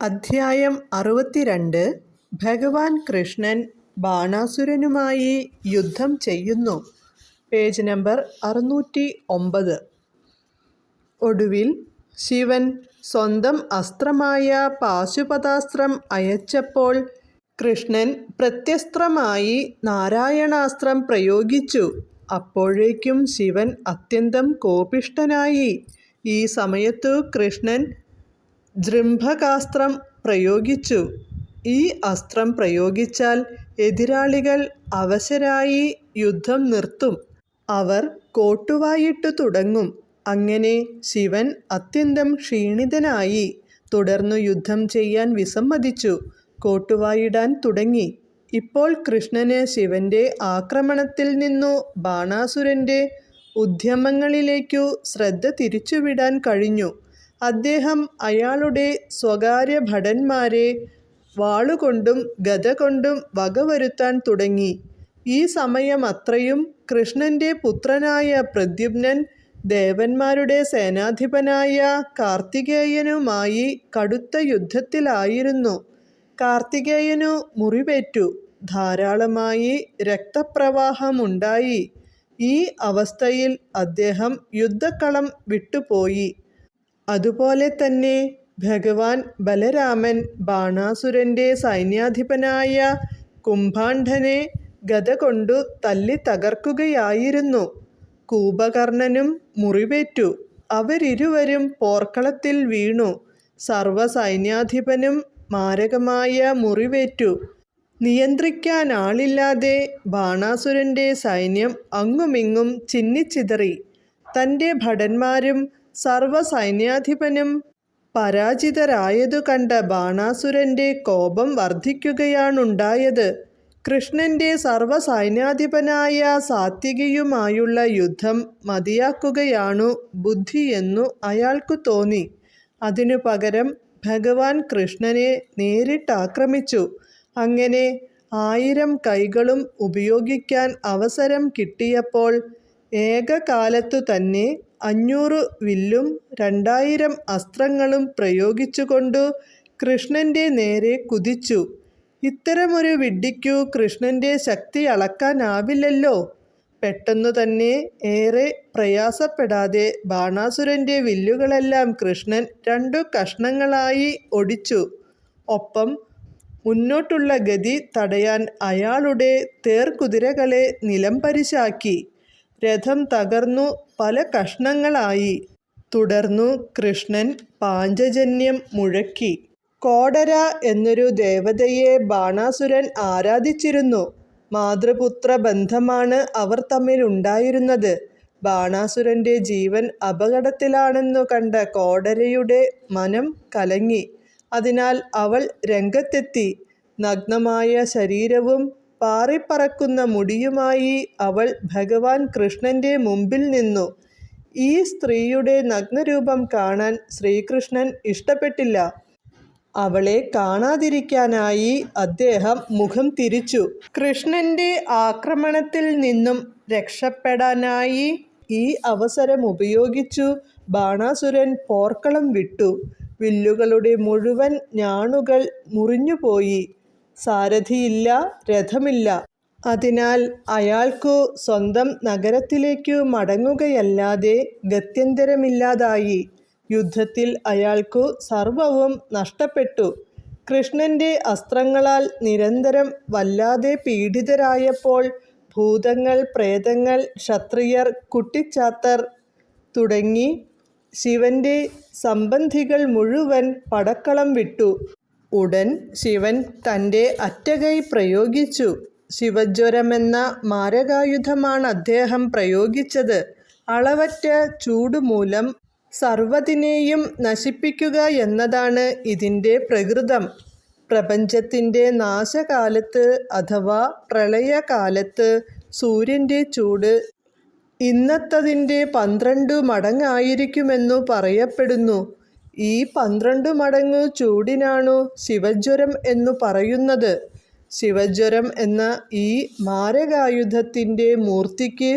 അധ്യായം അറുപത്തിരണ്ട്. ഭഗവാൻ കൃഷ്ണൻ ബാണാസുരനുമായി യുദ്ധം ചെയ്യുന്നു. പേജ് നമ്പർ അറുന്നൂറ്റി ഒമ്പത് ഒടുവിൽ ശിവൻ സ്വന്തം അസ്ത്രമായ പാശുപതാസ്ത്രം അയച്ചപ്പോൾ കൃഷ്ണൻ പ്രത്യസ്ത്രമായി നാരായണാസ്ത്രം പ്രയോഗിച്ചു. അപ്പോഴേക്കും ശിവൻ അത്യന്തം കോപിഷ്ഠനായി. ഈ സമയത്തു കൃഷ്ണൻ ജൃംഭകാസ്ത്രം പ്രയോഗിച്ചു. ഈ അസ്ത്രം പ്രയോഗിച്ചാൽ എതിരാളികൾ അവശരായി യുദ്ധം നിർത്തും. അവർ കോട്ടുവായിട്ടു തുടങ്ങും. അങ്ങനെ ശിവൻ അത്യന്തം ക്ഷീണിതനായി തുടർന്നു യുദ്ധം ചെയ്യാൻ വിസമ്മതിച്ചു. കോട്ടുവായിടാൻ തുടങ്ങി. ഇപ്പോൾ കൃഷ്ണന് ശിവന്റെ ആക്രമണത്തിൽ നിന്നു ബാണാസുരന്റെ ഉദ്യമങ്ങളിലേക്കു ശ്രദ്ധ തിരിച്ചുവിടാൻ കഴിഞ്ഞു. അദ്ദേഹം അയാളുടെ സ്വകാര്യ ഭടന്മാരെ വാളുകൊണ്ടും ഗത കൊണ്ടും വകവരുത്താൻ തുടങ്ങി. ഈ സമയമത്രയും കൃഷ്ണന്റെ പുത്രനായ പ്രദ്യുമ്നൻ ദേവന്മാരുടെ സേനാധിപനായ കാർത്തികേയനുമായി കടുത്ത യുദ്ധത്തിലായിരുന്നു. കാർത്തികേയനു മുറിവേറ്റു. ധാരാളമായി രക്തപ്രവാഹമുണ്ടായി. ഈ അവസ്ഥയിൽ അദ്ദേഹം യുദ്ധക്കളം വിട്ടുപോയി. അതുപോലെ തന്നെ ഭഗവാൻ ബലരാമൻ ബാണാസുരന്റെ സൈന്യാധിപനായ കുംഭാണ്ഡനെ ഗത കൊണ്ടു തല്ലി തകർക്കുകയായിരുന്നു. കൂപകർണനും മുറിവേറ്റു. അവരിരുവരും പോർക്കളത്തിൽ വീണു. സർവസൈന്യാധിപനും മാരകമായ മുറിവേറ്റു. നിയന്ത്രിക്കാനാളില്ലാതെ ബാണാസുരന്റെ സൈന്യം അങ്ങുമിങ്ങും ചിന്നിച്ചിതറി. തന്റെ ഭടന്മാരും സർവസൈന്യാധിപനും പരാജിതരായതു കണ്ട ബാണാസുരന്റെ കോപം വർദ്ധിക്കുകയാണുണ്ടായത്. കൃഷ്ണന്റെ സർവസൈന്യാധിപനായ സാത്വികയുമായുള്ള യുദ്ധം മതിയാക്കുകയാണു ബുദ്ധിയെന്നു അയാൾക്കു തോന്നി. അതിനു പകരം ഭഗവാൻ കൃഷ്ണനെ നേരിട്ടാക്രമിച്ചു. അങ്ങനെ ആയിരം കൈകളും ഉപയോഗിക്കാൻ അവസരം കിട്ടിയപ്പോൾ ഏകകാലത്തു തന്നെ അഞ്ഞൂറ് വില്ലും രണ്ടായിരം അസ്ത്രങ്ങളും പ്രയോഗിച്ചുകൊണ്ട് കൃഷ്ണന്റെ നേരെ കുതിച്ചു. ഇത്തരമൊരു വിഡ്ഢിക്കു കൃഷ്ണന്റെ ശക്തി അളക്കാനാവില്ലല്ലോ. പെട്ടെന്നു തന്നെ ഏറെ പ്രയാസപ്പെടാതെ ബാണാസുരന്റെ വില്ലുകളെല്ലാം കൃഷ്ണൻ രണ്ടു കഷ്ണങ്ങളായി ഒടിച്ചു. ഒപ്പം മുന്നോട്ടുള്ള ഗതി തടയാൻ അയാളുടെ തേർകുതിരകളെ നിലംപരിശാക്കി രഥം തകർന്നു പല കഷ്ണങ്ങളായി തുടർന്നു കൃഷ്ണൻ പാഞ്ചജന്യം മുഴക്കി കോടര എന്നൊരു ദേവതയെ ബാണാസുരൻ ആരാധിച്ചിരുന്നു മാതൃപുത്ര ബന്ധമാണ് അവർ തമ്മിൽ ഉണ്ടായിരുന്നത് ബാണാസുരന്റെ ജീവൻ അപകടത്തിലാണെന്നു കണ്ട കോടരയുടെ മനം കലങ്ങി. അതിനാൽ അവൾ രംഗത്തെത്തി. നഗ്നമായ ശരീരവും പാറിപ്പറക്കുന്ന മുടിയുമായി അവൾ ഭഗവാൻ കൃഷ്ണന്റെ മുമ്പിൽ നിന്നു. ഈ സ്ത്രീയുടെ നഗ്നരൂപം കാണാൻ ശ്രീകൃഷ്ണൻ ഇഷ്ടപ്പെട്ടില്ല. അവളെ കാണാതിരിക്കാനായി അദ്ദേഹം മുഖം തിരിച്ചു. കൃഷ്ണന്റെ ആക്രമണത്തിൽ നിന്നും രക്ഷപ്പെടാനായി ഈ അവസരം ഉപയോഗിച്ചു ബാണാസുരൻ പോർക്കളം വിട്ടു. വില്ലുകളുടെ മുഴുവൻ ഞാണുകൾ മുറിഞ്ഞുപോയി. സാരഥിയില്ല, രഥമില്ല. അതിനാൽ അയാൾക്കു സ്വന്തം നഗരത്തിലേക്കു മടങ്ങുകയല്ലാതെ ഗത്യന്തരമില്ലാതായി. യുദ്ധത്തിൽ അയാൾക്കു സർവവും നഷ്ടപ്പെട്ടു. കൃഷ്ണന്റെ അസ്ത്രങ്ങളാൽ നിരന്തരം വല്ലാതെ പീഡിതരായപ്പോൾ ഭൂതങ്ങൾ, പ്രേതങ്ങൾ, ക്ഷത്രിയർ, കുട്ടിച്ചാത്തർ തുടങ്ങി ശിവന്റെ സംബന്ധികൾ മുഴുവൻ പടക്കളം വിട്ടു. ഉടൻ ശിവൻ തന്റെ അറ്റകൈ പ്രയോഗിച്ചു. ശിവജ്വരമെന്ന മാരകായുധമാണ് അദ്ദേഹം പ്രയോഗിച്ചത്. അളവറ്റ ചൂടുമൂലം സർവതിനെയും നശിപ്പിക്കുക എന്നതാണ് ഇതിന്റെ പ്രകൃതം. പ്രപഞ്ചത്തിന്റെ നാശകാലത്ത് അഥവാ പ്രളയകാലത്ത് സൂര്യന്റെ ചൂട് ഇന്നത്തതിന്റെ പന്ത്രണ്ട് മടങ്ങായിരിക്കുമെന്നു പറയപ്പെടുന്നു. ഈ പന്ത്രണ്ട് മടങ്ങ് ചൂടിനാണു ശിവജ്വരം എന്നു പറയുന്നത്. ശിവജ്വരം എന്ന ഈ മാരകായുധത്തിന്റെ മൂർത്തിക്ക്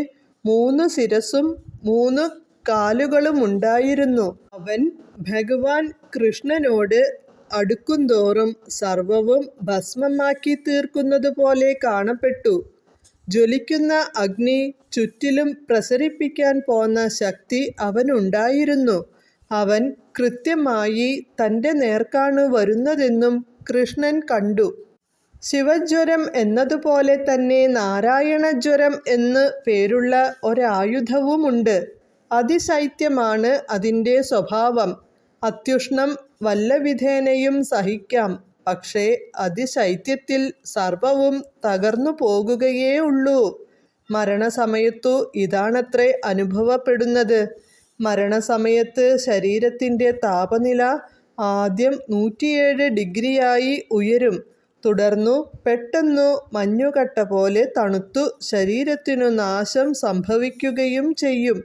മൂന്ന് ശിരസും മൂന്ന് കാലുകളുമുണ്ടായിരുന്നു. അവൻ ഭഗവാൻ കൃഷ്ണനോട് അടുക്കുന്തോറും തീർക്കുന്നത് പോലെ കാണപ്പെട്ടു. ജ്വലിക്കുന്ന അഗ്നി ചുറ്റിലും പ്രസരിപ്പിക്കാൻ പോന്ന ശക്തി അവനുണ്ടായിരുന്നു. അവൻ കൃത്യമായി തന്റെ നേർക്കാണ് വരുന്നതെന്നും കൃഷ്ണൻ കണ്ടു. ശിവജ്വരം എന്നതുപോലെ തന്നെ നാരായണജ്വരം എന്ന് പേരുള്ള ഒരായുധവുമുണ്ട്. അതിശൈത്യമാണ് അതിന്റെ സ്വഭാവം. അത്യുഷ്ണം വല്ലവിധേനയും സഹിക്കാം. പക്ഷേ അതിശൈത്യത്തിൽ സർവവും തകർന്നു പോകുകയേ ഉള്ളൂ. മരണസമയത്തു ഇതാണത്രേ അനുഭവപ്പെടുന്നത്. മരണസമയത്ത് ശരീരത്തിന്റെ താപനില ആദ്യം നൂറ്റിയേഴ് ഡിഗ്രിയായി ഉയരും. തുടർന്നു പെട്ടെന്നു മഞ്ഞുകട്ട പോലെ തണുത്തു ശരീരത്തിനു നാശം സംഭവിക്കുകയും ചെയ്യും.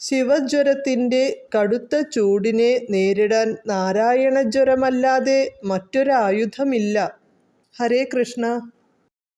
ശിവജ്വരത്തിന്റെ കടുത്ത ചൂടിനെ നേരിടാൻ നാരായണജ്വരമല്ലാതെ മറ്റൊരായുധമില്ല. ഹരേ കൃഷ്ണ